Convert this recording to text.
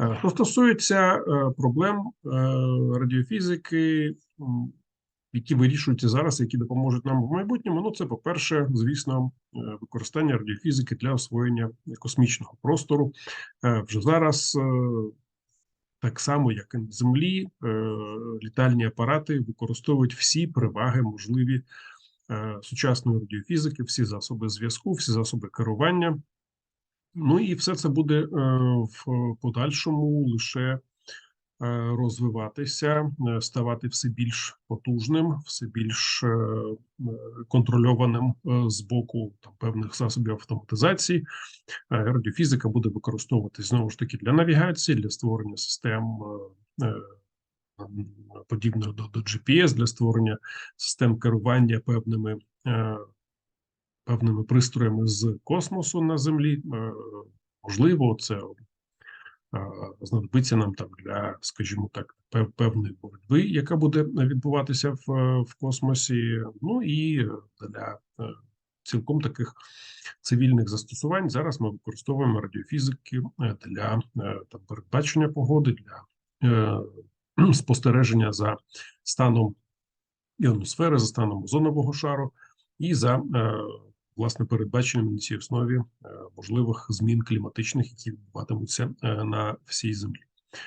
Е, Що стосується е, проблем е, радіофізики, які вирішуються зараз, які допоможуть нам в майбутньому, ну це, по-перше, звісно, використання радіофізики для освоєння космічного простору. Вже зараз, так само як і на Землі, літальні апарати використовують всі переваги можливі сучасної радіофізики, всі засоби зв'язку, всі засоби керування. Ну і все це буде е, в подальшому лише е, розвиватися, е, ставати все більш потужним, все більш контрольованим з боку там певних засобів автоматизації. Радіофізика буде використовуватись знову ж таки для навігації, для створення систем. Подібних до, до GPS для створення систем керування певними певними пристроями з космосу на землі. Е, Можливо, це е, знадобиться нам там для, скажімо так, певної боротьби, яка буде відбуватися в, в космосі. Ну і для е, цілком таких цивільних застосувань зараз ми використовуємо радіофізики для там передбачення погоди, для е, спостереження за станом іоносфери, за станом озонового шару і за е, власне передбаченням на цій основі е, можливих змін кліматичних, які відбуватимуться е, на всій землі.